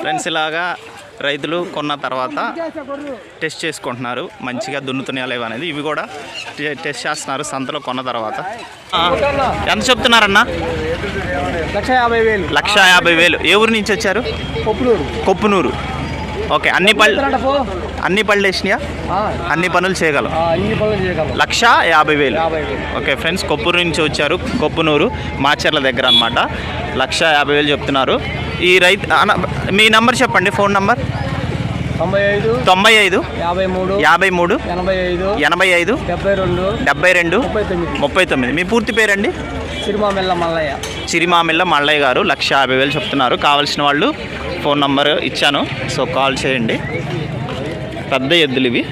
Friends ఇలాగా రైతులు కొన్న తర్వాత టెస్ట్ చేసుకుంటున్నారు. మంచిగా దున్నుతున్నాయా లేవా అనేది. ఇవి కూడా టెస్ట్ చేస్తున్నారు. సంతలో కొన్న తర్వాత. ఎంత చెప్తున్నారన్న? లక్ష యాభై వేలు. లక్ష యాభై వేలు. ఏ ఊరు నుంచి వచ్చారు? పొప్పులూరు కొప్పునూరు. ఓకే అన్ని పళ్ళు అన్ని పళ్ళు వేసినాయా? అన్ని పనులు చేయగలం. లక్ష యాభై వేలు. ఓకే ఫ్రెండ్స్ కొప్పూరు నుంచి వచ్చారు కొప్పునూరు మాచర్ల దగ్గర అనమాట లక్ష యాభై వేలు చెప్తున్నారు. ఈ రైతు మీ నంబర్ చెప్పండి ఫోన్ నంబర్? తొంభై ఐదు యాభై మూడు ఎనభై ఐదు డెబ్బై రెండు ముప్పై తొమ్మిది. మీ పూర్తి పేరండి? సిరిమామెల్ల మల్లయ్య. చిరిమామిల్ల మల్లయ్య గారు లక్ష యాభై వేలు చెప్తున్నారు. కావాల్సిన వాళ్ళు ఫోన్ నంబర్ ఇచ్చాను. సో కాల్ చేయండి. పెద్ద ఎద్దులు ఇవి.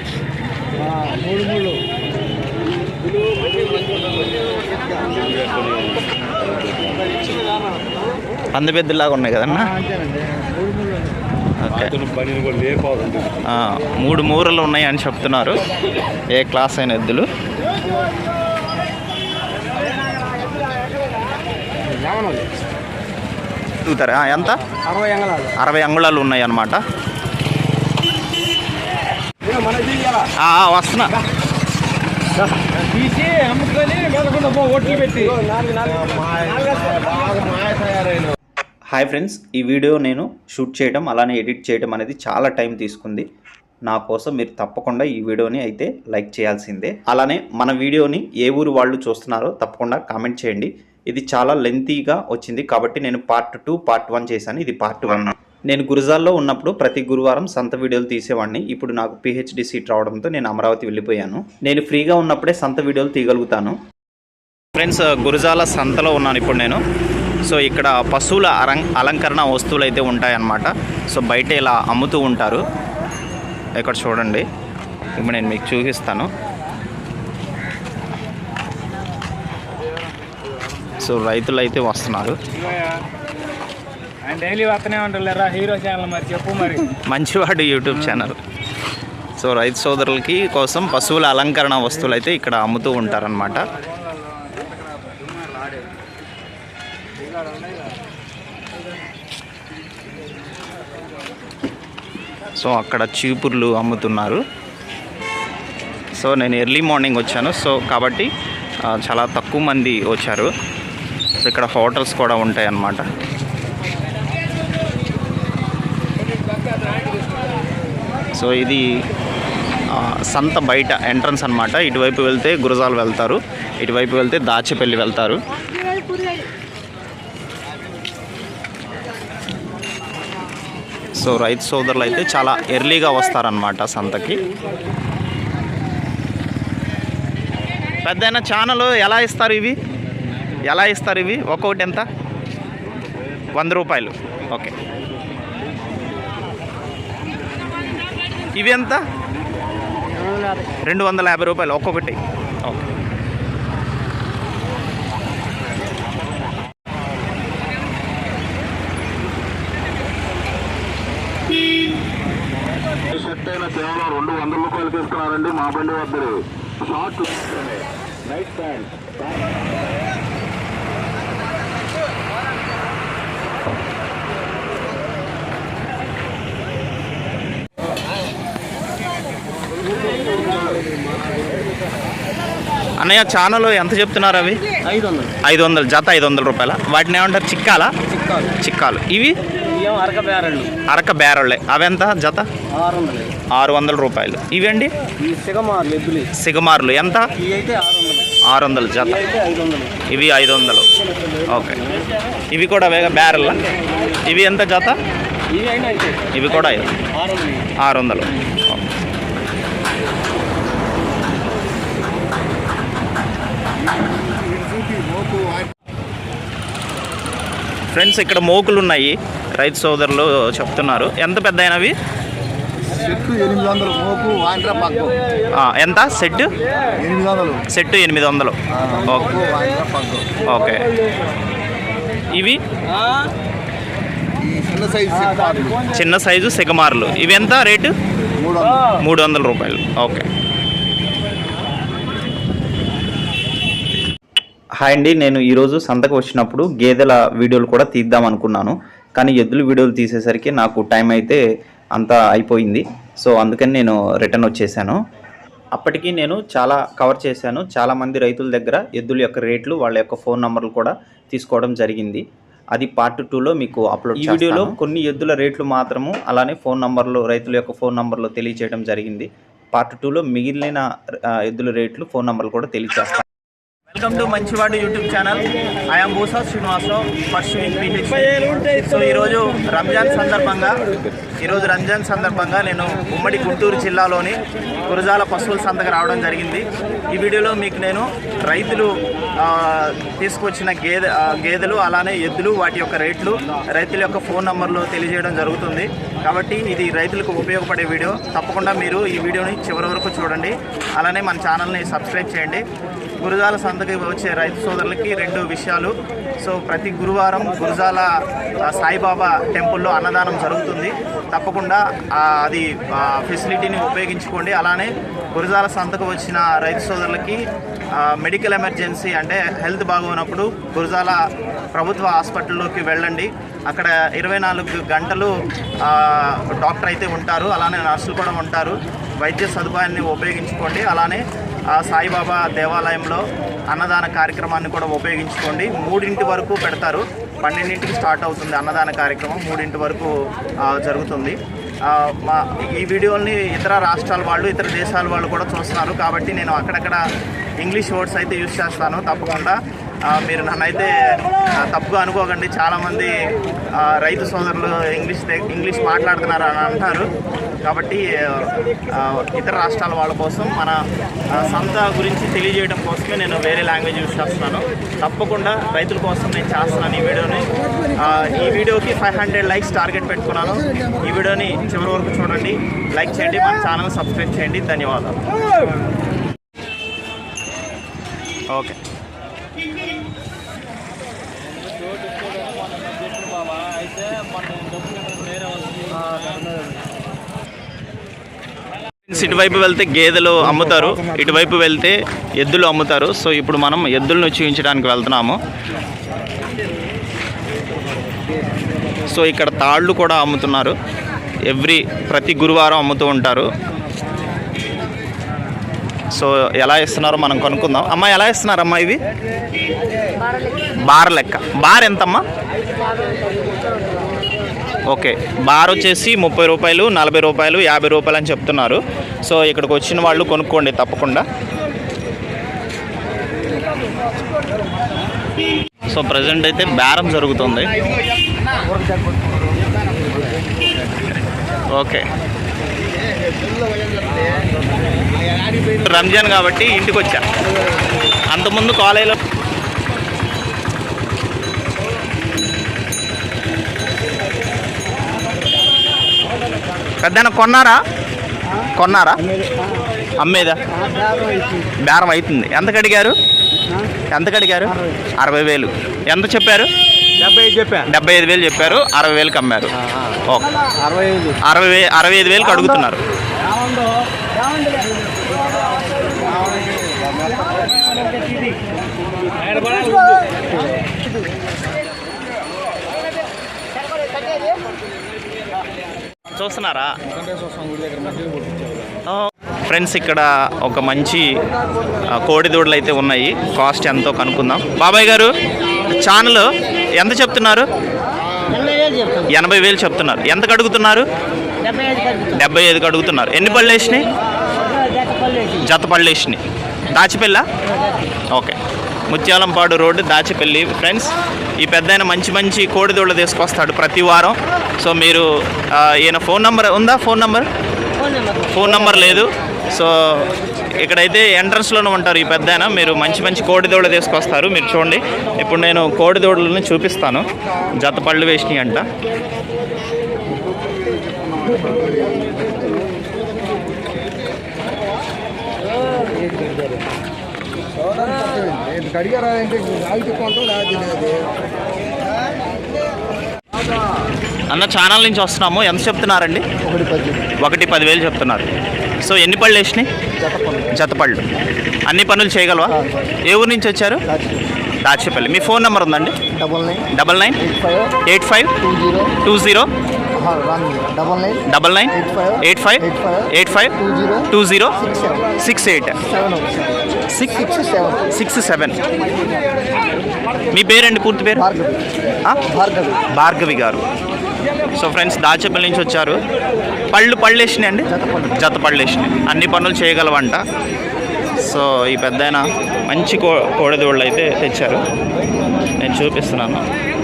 పందిపెద్దులాగా ఉన్నాయి కదన్నా? ఓకే. మూడు మూరలు ఉన్నాయి అని చెప్తున్నారు. ఏ క్లాస్ అయిన ఎద్దులు? చూతారా? ఎంత? అరవై అంగళాలు. అరవై అంగుళాలు ఉన్నాయి అన్నమాట వస్తున్నా. తీసి అమ్ముకొని ఓట్లు పెట్టి. హాయ్ ఫ్రెండ్స్ ఈ వీడియో నేను షూట్ చేయడం అలానే ఎడిట్ చేయడం అనేది చాలా టైం తీసుకుంది. నా కోసం మీరు తప్పకుండా ఈ వీడియోని అయితే లైక్ చేయాల్సిందే. అలానే మన వీడియోని ఏ ఊరు వాళ్ళు చూస్తున్నారో తప్పకుండా కామెంట్ చేయండి. ఇది చాలా లెంతీగా వచ్చింది. కాబట్టి నేను పార్ట్ టూ పార్ట్ వన్ చేశాను. ఇది పార్ట్ వన్ నేను గురుజాల్లో ఉన్నప్పుడు ప్రతి గురువారం సంత వీడియోలు తీసేవాడిని. ఇప్పుడు నాకు పిహెచ్డి సీట్ రావడంతో నేను అమరావతి వెళ్ళిపోయాను. నేను ఫ్రీగా ఉన్నప్పుడే సంత వీడియోలు తీయగలుగుతాను. ఫ్రెండ్స్ గురజాల సంతలో ఉన్నాను ఇప్పుడు నేను. సో ఇక్కడ పశువుల అలం అలంకరణ వస్తువులు అయితే ఉంటాయన్నమాట. సో బయట ఇలా అమ్ముతూ ఉంటారు. ఇక్కడ చూడండి. ఇప్పుడు నేను మీకు చూపిస్తాను. సో రైతులు అయితే వస్తున్నారు. ఆయన డైలీ వస్తూనే ఉంటారు లేరా హీరో ఛానల్ మరి చెప్పు మరి. మంచివాడు యూట్యూబ్ ఛానల్. సో రైతు సోదరులకి కోసం పశువుల అలంకరణ వస్తువులు అయితే ఇక్కడ అమ్ముతూ ఉంటారనమాట సో అక్కడ చీపుర్లు అమ్ముతున్నారు. సో నేను ఎర్లీ మార్నింగ్ వచ్చాను. సో కాబట్టి చాలా తక్కువ మంది వచ్చారు. సో ఇక్కడ హోటల్స్ కూడా ఉంటాయి అన్నమాట సో ఇది సంత బయట ఎంట్రన్స్ అన్నమాట. ఇటువైపు వెళ్తే గురజాలు వెళ్తారు. ఇటువైపు వెళ్తే దాచేపల్లి వెళ్తారు. సో రైతు సోదరులు అయితే చాలా ఎర్లీగా వస్తారనమాట సంతకి. పెద్దయిన ఛానల్ ఎలా ఇస్తారు ఇవి? ఎలా ఇస్తారు ఇవి? ఒక్కొక్కటి ఎంత? వంద రూపాయలు. ఓకే. ఇవి ఎంత? రెండు వందల యాభై రూపాయలు ఒక్కొక్కటి. ఓకే. కేవలం రెండు వందల రూపాయలకి ఇస్తున్నారండి మా బండి వద్దరు షార్ట్. Night pant. అన్నయ్య ఛానల్ ఎంత చెప్తున్నారు అవి? ఐదు వందలు ఐదు వందలు జత ఐదు వందల రూపాయల. వాటిని ఏమంటారు? చిక్కాలా? చిక్కాలు. చిక్కాలు. ఇవి? అరక బేరళ్ళు అరక బేరళ్ళే అవెంత జత? ఆరు వందలు రూపాయలు. ఇవండి సిగమార్లు. ఎంత? ఆరు వందలు జత. ఇవి ఐదు వందలు ఓకే. ఇవి కూడా వేగ బ్యారెల్ ఇవి ఎంత జత? ఇవి కూడా ఆరు వందలు ఆరు వందలు ఓకే. ఫ్రెండ్స్ ఇక్కడ మోకులు ఉన్నాయి. రైతు సోదరులు చెప్తున్నారు. ఎంత పెద్ద అయినవి ఎంత? సెట్ సెట్ ఎనిమిది వందలు. ఓకే. ఇవి? చిన్న సైజు సిగమార్లు. ఇవి ఎంత రేటు? మూడు వందల రూపాయలు. ఓకే. హాయ్ అండి నేను ఈరోజు సంతకు వచ్చినప్పుడు గేదెల వీడియోలు కూడా తీద్దాం అనుకున్నాను. కానీ ఎద్దుల వీడియోలు తీసేసరికి నాకు టైం అయితే అంతా అయిపోయింది. సో అందుకని నేను రిటర్న్ వచ్చేసాను. అప్పటికి నేను చాలా కవర్ చేశాను. చాలామంది రైతుల దగ్గర ఎద్దుల యొక్క రేట్లు వాళ్ళ యొక్క ఫోన్ నంబర్లు కూడా తీసుకోవడం జరిగింది. అది పార్ట్ టూలో మీకు అప్లోడ్ ఈ వీడియోలో కొన్ని ఎద్దుల రేట్లు మాత్రము అలానే ఫోన్ నంబర్లు రైతుల యొక్క ఫోన్ నంబర్లు తెలియచేయడం జరిగింది. పార్ట్ టూలో మిగిలిన ఎద్దుల రేట్లు ఫోన్ నంబర్లు కూడా తెలియచేస్తాను. Welcome to Manchivadu YouTube channel I'm Bhusa Srinivasarao pursuing PH so ఈరోజు రంజాన్ సందర్భంగా ఈరోజు రంజాన్ సందర్భంగా నేను ఉమ్మడి గుంటూరు జిల్లాలోని గురజాల పశువుల సంతకు రావడం జరిగింది. ఈ వీడియోలో మీకు నేను రైతులు తీసుకొచ్చిన గేదె గేదెలు అలానే ఎద్దులు వాటి యొక్క రేట్లు రైతుల యొక్క ఫోన్ నంబర్లు తెలియజేయడం జరుగుతుంది. కాబట్టి ఇది రైతులకు ఉపయోగపడే వీడియో. తప్పకుండా మీరు ఈ వీడియోని చివరి వరకు చూడండి. అలానే మన ఛానల్ని సబ్స్క్రైబ్ చేయండి. గురజాల సంతకి వచ్చే రైతు సోదరులకి రెండు విషయాలు. సో ప్రతి గురువారం గురజాల సాయిబాబా టెంపుల్లో అన్నదానం జరుగుతుంది. తప్పకుండా అది ఫెసిలిటీని ఉపయోగించుకోండి. అలానే గురజాల సంతకు వచ్చిన రైతు సోదరులకి మెడికల్ ఎమర్జెన్సీ అంటే హెల్త్ బాగోనప్పుడు గురజాల ప్రభుత్వ హాస్పిటల్లోకి వెళ్ళండి. అక్కడ ఇరవై నాలుగు గంటలు డాక్టర్ అయితే ఉంటారు. అలానే నర్సులు కూడా ఉంటారు. వైద్య సదుపాయాన్ని ఉపయోగించుకోండి. అలానే ఆ సాయిబాబా దేవాలయంలో అన్నదాన కార్యక్రమాన్ని కూడా ఉపయోగించుకోండి. మూడింటి వరకు పెడతారు. పన్నెండింటికి స్టార్ట్ అవుతుంది అన్నదాన కార్యక్రమం. మూడింటి వరకు జరుగుతుంది. మా ఈ వీడియోల్ని ఇతర రాష్ట్రాల వాళ్ళు ఇతర దేశాల వాళ్ళు కూడా చూస్తున్నారు. కాబట్టి నేను అక్కడక్కడ ఇంగ్లీష్ వర్డ్స్ అయితే యూజ్ చేస్తాను. తప్పకుండా మీరు నన్నైతే తప్పుగా అనుకోకండి. చాలామంది రైతు సోదరులు ఇంగ్లీష్ ఇంగ్లీష్ మాట్లాడుతున్నారు అని అంటారు. కాబట్టి ఇతర రాష్ట్రాల వాళ్ళ కోసం మన సంత గురించి తెలియజేయడం కోసమే నేను వేరే లాంగ్వేజ్ యూజ్ చేస్తున్నాను. తప్పకుండా రైతుల కోసం నేను చేస్తున్నాను ఈ వీడియోని. ఈ వీడియోకి ఫైవ్ హండ్రెడ్ లైక్స్ టార్గెట్ పెట్టుకున్నాను. ఈ వీడియోని చివరి వరకు చూడండి. లైక్ చేయండి మన ఛానల్ సబ్స్క్రైబ్ చేయండి. ధన్యవాదాలు. ఓకే. ఇటువైపు వెళ్తే గేదెలు అమ్ముతారు ఇటువైపు వెళ్తే ఎద్దులు అమ్ముతారు. సో ఇప్పుడు మనం ఎద్దులను చూపించడానికి వెళ్తున్నాము. సో ఇక్కడ తాళ్ళు కూడా అమ్ముతున్నారు. ఎవ్రీ ప్రతి గురువారం అమ్ముతూ ఉంటారు. సో ఎలా ఇస్తున్నారో మనం కొనుక్కుందాం. అమ్మ ఎలా ఇస్తున్నారమ్మా ఇవి బార్ లెక్క. బార్ ఎంతమ్మా? ఓకే. బార్ వచ్చేసి ముప్పై రూపాయలు నలభై రూపాయలు యాభై రూపాయలు అని చెప్తున్నారు. సో ఇక్కడికి వచ్చిన వాళ్ళు కొనుక్కోండి తప్పకుండా. సో ప్రజెంట్ అయితే బేరం జరుగుతుంది. ఓకే. రంజాన్ కాబట్టి ఇంటికి వచ్చా అంతకుముందు కాలేజీలో పెద్దన కొన్నారా? కొన్నారా? అమ్మేదా? బేరం అవుతుంది ఎంతకు అడిగారు ఎంతకు అడిగారు అరవై వేలు. ఎంత చెప్పారు? డెబ్బై ఐదు చెప్పా. డెబ్బై ఐదు వేలు చెప్పారు. అరవై వేలకు అమ్మారు ఓకే. అరవై ఐదు. అరవై వే అరవై ఐదు వేలకు అడుగుతున్నారు చూస్తున్నారా? ఫ్రెండ్స్ ఇక్కడ ఒక మంచి కోడి దూడలు అయితే ఉన్నాయి. కాస్ట్ ఎంతో కనుక్కుందాం. బాబాయ్ గారు ఛానల్ ఎంత చెప్తున్నారు? ఎనభై వేలు చెప్తున్నారు. ఎంతకు అడుగుతున్నారు డెబ్బై ఐదుకి అడుగుతున్నారు ఎన్ని పళ్ళు వేసినాయి? జత పళ్ళు వేసినాయి. Dachepalli okay. Mutyalampadu road Dachepalli. Friends ఈ పెద్ద మంచి మంచి కోడిదోళ్ళు తీసుకొస్తాడు ప్రతి వారం. సో మీరు ఈయన ఫోన్ నంబర్ ఉందా? Phone number? Phone number. లేదు. సో ఇక్కడైతే ఎంట్రన్స్లోనే ఉంటారు ఈ పెద్ద మీరు మంచి మంచి కోడిదోళ్ళు తీసుకొస్తారు. మీరు చూడండి. ఇప్పుడు నేను కోడిదోళ్ళని చూపిస్తాను. జత పళ్ళు వేసినాయి అంట కొంటాం లేదు అన్న ఛానల్ నుంచి వస్తున్నాము. ఎంత చెప్తున్నారండి? ఒకటి పది. ఒకటి పదివేలు చెప్తున్నారు. సో ఎన్ని పళ్ళు వేసినాయి? జత పనులు జత పళ్ళు. అన్ని పనులు చేయగలవా? ఏ ఊరు నుంచి వచ్చారు? దాచేపల్లి. మీ ఫోన్ నెంబర్ ఉందండి? Double nine. Double nine. Eight five. Two zero. Double nine. Double nine. Eight five. Eight five. Two zero. Two zero. Six eight. Six six seven six seven మీ పేరండి పూర్తి పేరు? భార్గవి? భార్గవి. గారు. సో ఫ్రెండ్స్ దాచేపల్లి నుంచి వచ్చారు. పళ్ళు పళ్ళు వేసినాయి అండి? జత పళ్ళు. వేసినాయి అన్ని పనులు చేయగలవంట. సో ఈ పెద్ద మంచి కో కోడెదోళ్ళు అయితే తెచ్చారు. నేను చూపిస్తున్నాను.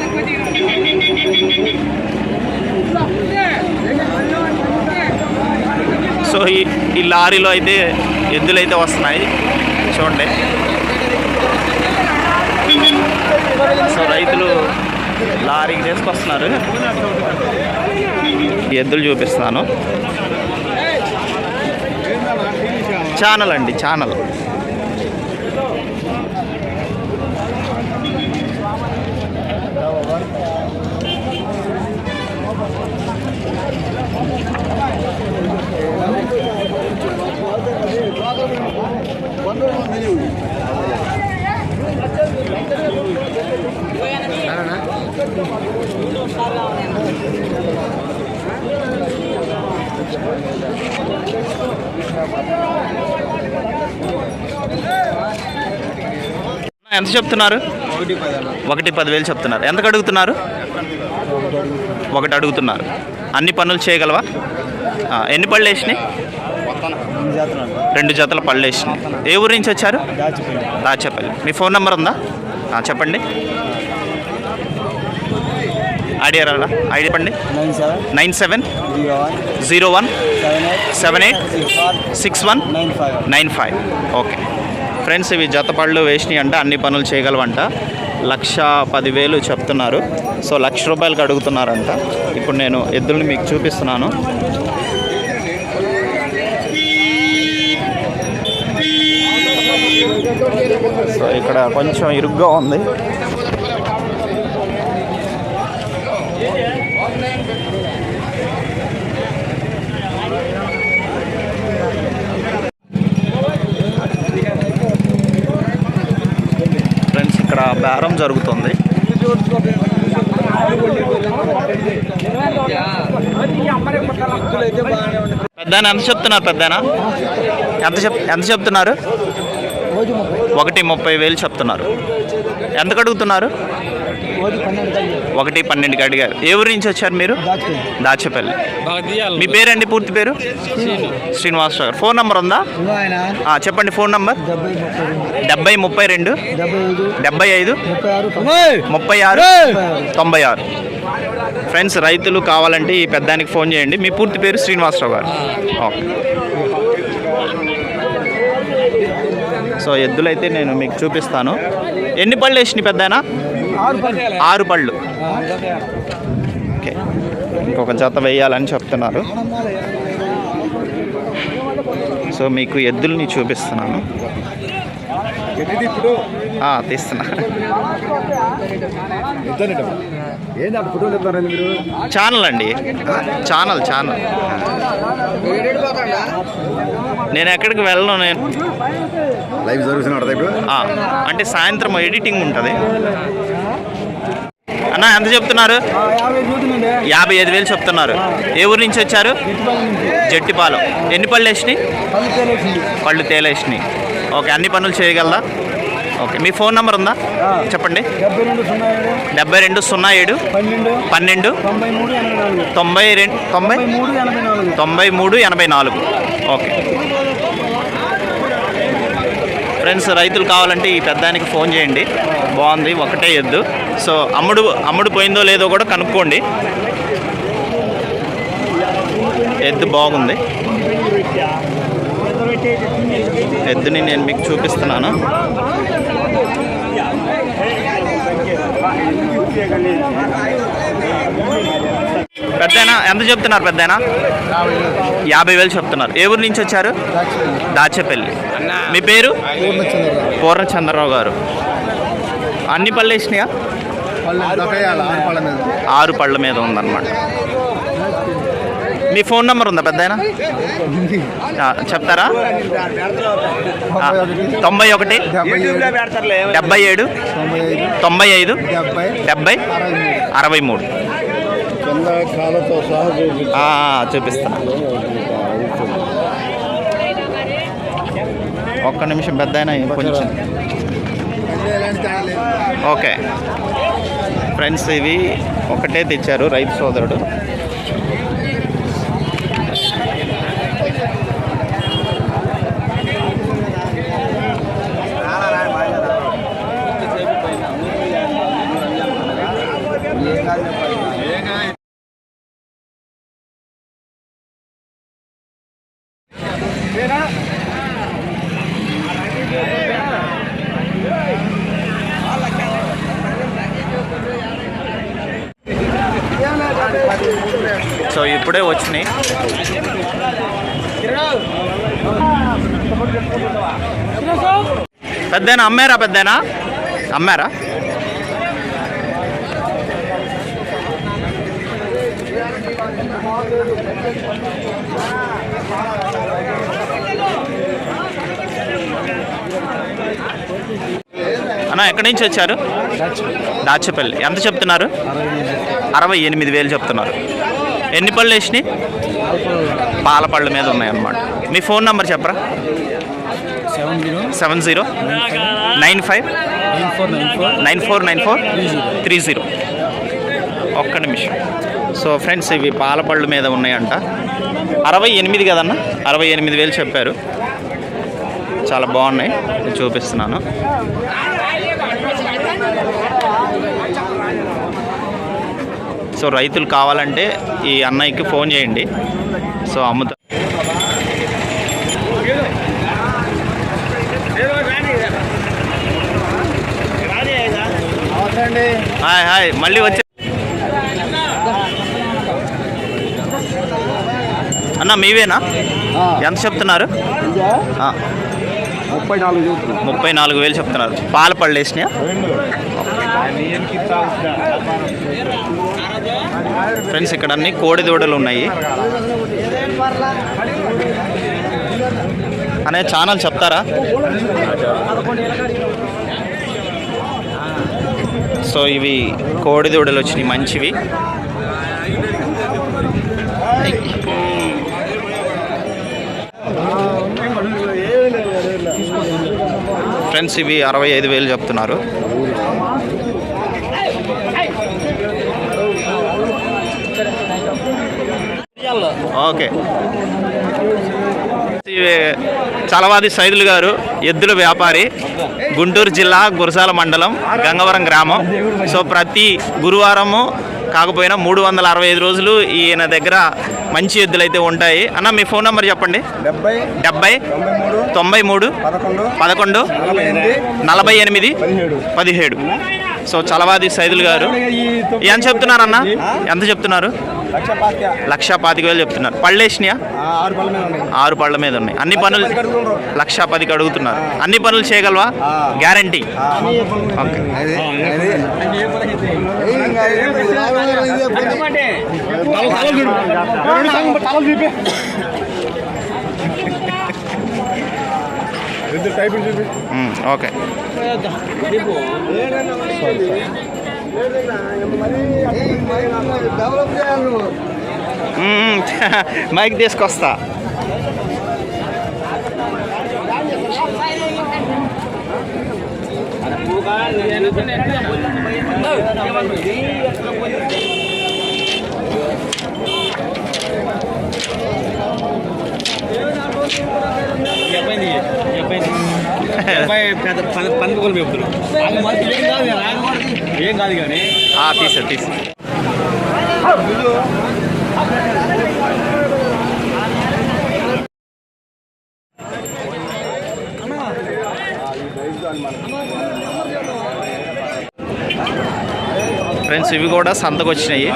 సో ఈ ఈ లారీలో అయితే ఎద్దులు అయితే వస్తున్నాయి. చూడండి. సో రైతులు లారీకి తీసుకొస్తున్నారు. ఎద్దులు చూపిస్తున్నాను. ఛానల్ అండి ఛానల్. ఎంత చెప్తున్నారు? ఒకటి పది ఒకటి పదివేలు చెప్తున్నారు. ఎంతకు అడుగుతున్నారు? ఒకటి అడుగుతున్నారు. అన్ని పనులు చేయగలవా? ఎన్ని పళ్ళు వేసినాయి? రెండు జతల పళ్ళు వేసినాయి. ఏ ఊరు నుంచి వచ్చారు? దాచేపల్లి. మీ ఫోన్ నెంబర్ ఉందా? చెప్పండి. ఐడియా రాలా ఐడియా చెప్పండి. Nine seven. Zero one. Seven eight. Six one. Nine five. Nine five. Okay. Friends ఇవి జత పళ్ళు వేసినాయి అంటే. అన్ని పనులు చేయగలవంట. లక్ష పదివేలు చెప్తున్నారు. సో లక్ష రూపాయలకి అడుగుతున్నారంట. ఇప్పుడు నేను ఎద్దుల్ని మీకు చూపిస్తున్నాను. సో ఇక్కడ కొంచెం ఇరుగ్గా ఉంది ఫ్రెండ్స్ ఇక్కడ బేరం జరుగుతుంది. పెద్దాన? ఎంత చెప్తున్నారు పెద్దాన? ఎంత చెప్ ఎంత చెప్తున్నారు? ఒకటి ముప్పై వేలు చెప్తున్నారు. ఎంతకు అడుగుతున్నారు ఒకటి పన్నెండుకి అడిగారు ఏ ఊరి నుంచి వచ్చారు మీరు? దాచేపల్లి. మీ పేరండి పూర్తి పేరు? శ్రీనివాసరావు గారు ఫోన్ నంబర్ ఉందా? చెప్పండి ఫోన్ నంబర్. డెబ్బై ముప్పై రెండు. డెబ్బై ఐదు. ముప్పై ఆరు. తొంభై ఆరు. ఫ్రెండ్స్ రైతులు కావాలంటే ఈ పెద్దానికి ఫోన్ చేయండి. మీ పూర్తి పేరు శ్రీనివాసరావు గారు. ఓకే. సో ఎద్దులైతే నేను మీకు చూపిస్తాను. ఎన్ని పళ్ళు వేసినాయి పెద్దనా ఆరు పళ్ళు. ఓకే. ఇంకొక జత వేయాలని చెప్తున్నారు. సో మీకు ఎద్దుల్ని చూపిస్తున్నాను. తీస్తున్నా. ఛానల్ అండి. Channel channel. నేను ఎక్కడికి వెళ్ళను నేను లైవ్ జరుగుతున్నాడు అంటే సాయంత్రం ఎడిటింగ్ ఉంటుంది. అన్న ఎంత చెప్తున్నారు? యాభై ఐదు వేలు చెప్తున్నారు. ఏ ఊరు నుంచి వచ్చారు? జట్టిపాలెం. ఎన్ని పళ్ళు వేసినాయి? పళ్ళు తేలేసినాయి. ఓకే అన్ని పనులు చేయగలరా? ఓకే మీ ఫోన్ నెంబర్ ఉందా? చెప్పండి. డెబ్బై రెండు సున్నా ఏడు పన్నెండు తొంభై రెండు తొంభై తొంభై మూడు ఎనభై నాలుగు. తొంభై మూడు ఎనభై నాలుగు ఓకే. ఫ్రెండ్స్ రైతులు కావాలంటే ఈ పెద్దానికి ఫోన్ చేయండి. బాగుంది ఒకటే ఎద్దు. సో అమ్ముడు అమ్ముడు పోయిందో లేదో కూడా కనుక్కోండి. ఎద్దు బాగుంది. ఎద్దుని నేను మీకు చూపిస్తున్నాను. పెద్దనా ఎంత చెప్తున్నారు పెద్దనా యాభై వేలు చెప్తున్నారు. ఏ ఊరు నుంచి వచ్చారు? దాచేపల్లి. మీ పేరు? పూర్ణచంద్ర పూర్ణచంద్రరావు గారు. అన్ని పళ్ళు వేసినాయా? ఆరు పళ్ళ మీద ఉందన్నమాట. మీ ఫోన్ నెంబర్ ఉందా పెద్ద చెప్తారా? తొంభై ఒకటి డెబ్బై ఏడు తొంభై ఐదు డెబ్బై అరవై మూడు. చూపిస్తాను ఒక్క నిమిషం పెద్ద కొంచెం ఓకే. ఫ్రెండ్స్ ఇవి ఒకటే తెచ్చారు రైతు సోదరుడు. సో ఇప్పుడే వచ్చినాయి. పెద్దనా అమ్మారా పెద్దనా? అమ్మారా అన్న ఎక్కడి నుంచి వచ్చారు? దాచపల్లి. ఎంత చెప్తున్నారు? అరవై ఎనిమిది వేలు చెప్తున్నారు. ఎన్ని పళ్ళు వేసినాయి? పాల పళ్ళ మీద ఉన్నాయి అన్నమాట మీ ఫోన్ నెంబర్ చెప్పరా? Seven zero nine five nine four nine four three zero. ఒక్క నిమిషం. సో ఫ్రెండ్స్ ఇవి పాల పళ్ళు మీద ఉన్నాయంట. అరవై ఎనిమిది కదన్న? అరవై ఎనిమిది వేలు చెప్పారు. చాలా బాగున్నాయి. నేను చూపిస్తున్నాను. సో రైతులు కావాలంటే ఈ అన్నయ్యకి ఫోన్ చేయండి. సో అమ్ముతా హాయ్ హాయ్. మళ్ళీ వచ్చే అన్న మీవేనా? ఎంత చెప్తున్నారు? ముప్పై నాలుగు వేలు చెప్తున్నారు. పాల పళ్ళు వేసినాయా? ఫ్రెండ్స్ ఇక్కడ అన్ని కోడి దూడలు ఉన్నాయి. అనే ఛానల్ చెప్తారా? సో ఇవి కోడి దూడలు వచ్చినాయి మంచివి. ఫ్రెండ్స్ ఇవి అరవై ఐదు వేలు చెప్తున్నారు. ఓకే. చలవాది సైదులు గారు ఎద్దుల వ్యాపారి గుంటూరు జిల్లా గురసాల మండలం గంగవరం గ్రామం. సో ప్రతి గురువారము కాకపోయినా మూడు వందల అరవై ఐదు రోజులు ఈయన దగ్గర మంచి ఎద్దులు అయితే ఉంటాయి. అన్న మీ ఫోన్ నెంబర్ చెప్పండి. డెబ్బై డెబ్బై తొంభై మూడు పదకొండు పదకొండు నలభై ఎనిమిది పదిహేడు. సో చలవాది సైదులు గారు. ఎంత చెప్తున్నారన్న? ఎంత చెప్తున్నారు? లక్ష పాతిక వేలు చెప్తున్నారు. పళ్ళేసినాయా ఆ, ఆరు పళ్ళ మీద ఉన్నాయి ఆరు పళ్ళ మీద ఉన్నాయి. అన్ని పనులు. లక్ష పదికి అడుగుతున్నారు. అన్ని పనులు చేయగలవా? ఆ. గ్యారంటీ ఆ, ఓకే. తల- తల చూడు. తల చూపి. ఇద్దరు టైపులు చూపి ఉమ్, ఓకే డెవలప్ చేయాలి నువ్వు మైక్ తీసుకొస్తా. పందుకోలు మేపుతారు ఏం కాదు ఏం కాదు కానీ ఆ, తీసే తీసే ఫ్రెండ్స్ ఇవి కూడా సంతకు వచ్చినాయి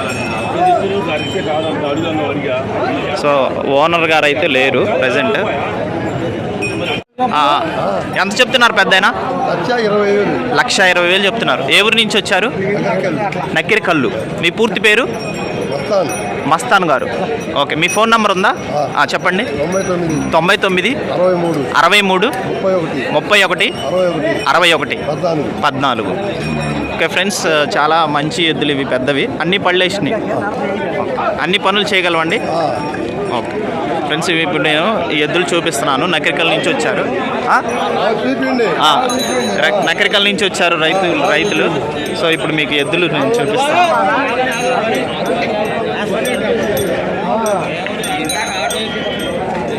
సో ఓనర్ గారు అయితే లేరు ప్రజెంట్ ఎంత చెప్తున్నారు పెద్దయినా? లక్ష ఇరవై వేలు. లక్ష ఇరవై వేలు చెప్తున్నారు. ఏ ఊరి నుంచి వచ్చారు? నక్కిరి కళ్ళు మీ పూర్తి పేరు? మస్తాన్. గారు. ఓకే మీ ఫోన్ నెంబర్ ఉందా? ఆ, చెప్పండి. తొంభై తొమ్మిది. అరవై మూడు. ముప్పై ఒకటి. అరవై ఒకటి. పద్నాలుగు. ఓకే ఫ్రెండ్స్ చాలా మంచి ఎద్దులు ఇవి పెద్దవి. అన్ని పళ్ళేసినాయి. అన్ని పనులు చేయగలవండి? ఓకే. ఫ్రెండ్స్ ఇవి ఇప్పుడు నేను ఈ ఎద్దులు చూపిస్తున్నాను. నకరికల్ నుంచి వచ్చారు. ఆ? నకరికల్ నుంచి వచ్చారు రైతు రైతులు. సో ఇప్పుడు మీకు ఎద్దులు నేను చూపిస్తాను.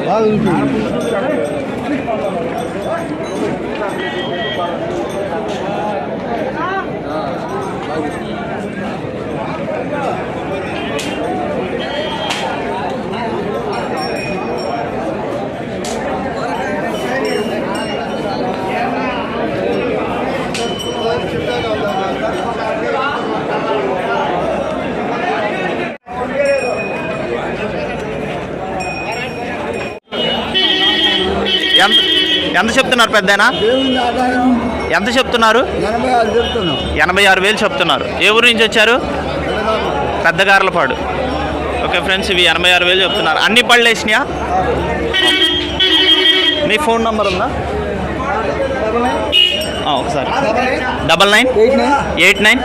బాగా చూపించండి ఎంత ఎంత చెప్తున్నారు పెద్దనా? ఎంత చెప్తున్నారు? ఎనభై ఆరు వేలు చెప్తున్నారు. ఏ ఊరు నుంచి వచ్చారు? పెద్దగారలపాడు ఓకే ఫ్రెండ్స్ ఇవి ఎనభై ఆరు వేలు చెప్తున్నారు. అన్ని పళ్ళు వేసినాయా? మీ ఫోన్ నంబర్ ఉందా? ఒకసారి. Double nine? Eight nine?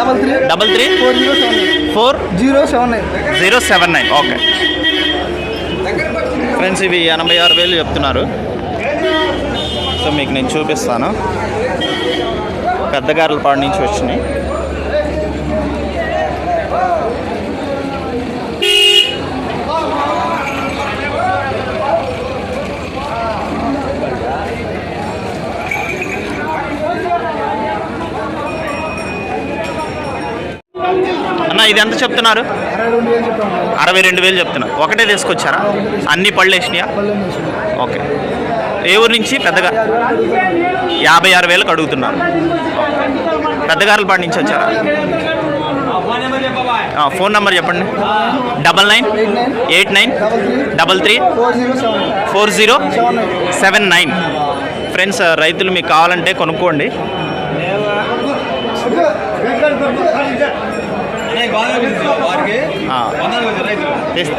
Double three double three? Four? Zero seven four zero seven nine zero seven nine. Okay. Friends ఇవి ఎనభై ఆరు వేలు చెప్తున్నారు. సో మీకు నేను చూపిస్తాను. పెద్దగారులపాడు నుంచి వచ్చినాయి. అన్న ఇది ఎంత చెప్తున్నారు? అరవై రెండు వేలు చెప్తున్నారు. ఒకటే తీసుకొచ్చారా? అన్ని పళ్ళు వేసినాయా. ఓకే. ఏ ఊరు నుంచి? పెద్దగా యాభై ఆరు వేలకు అడుగుతున్నారు. పెద్దగారులపాడు నుంచి వచ్చారా? ఫోన్ నెంబర్ చెప్పండి. Double nine eight nine double three four zero seven nine. Friends రైతులు మీకు కావాలంటే కొనుక్కోండి. తీస్తా.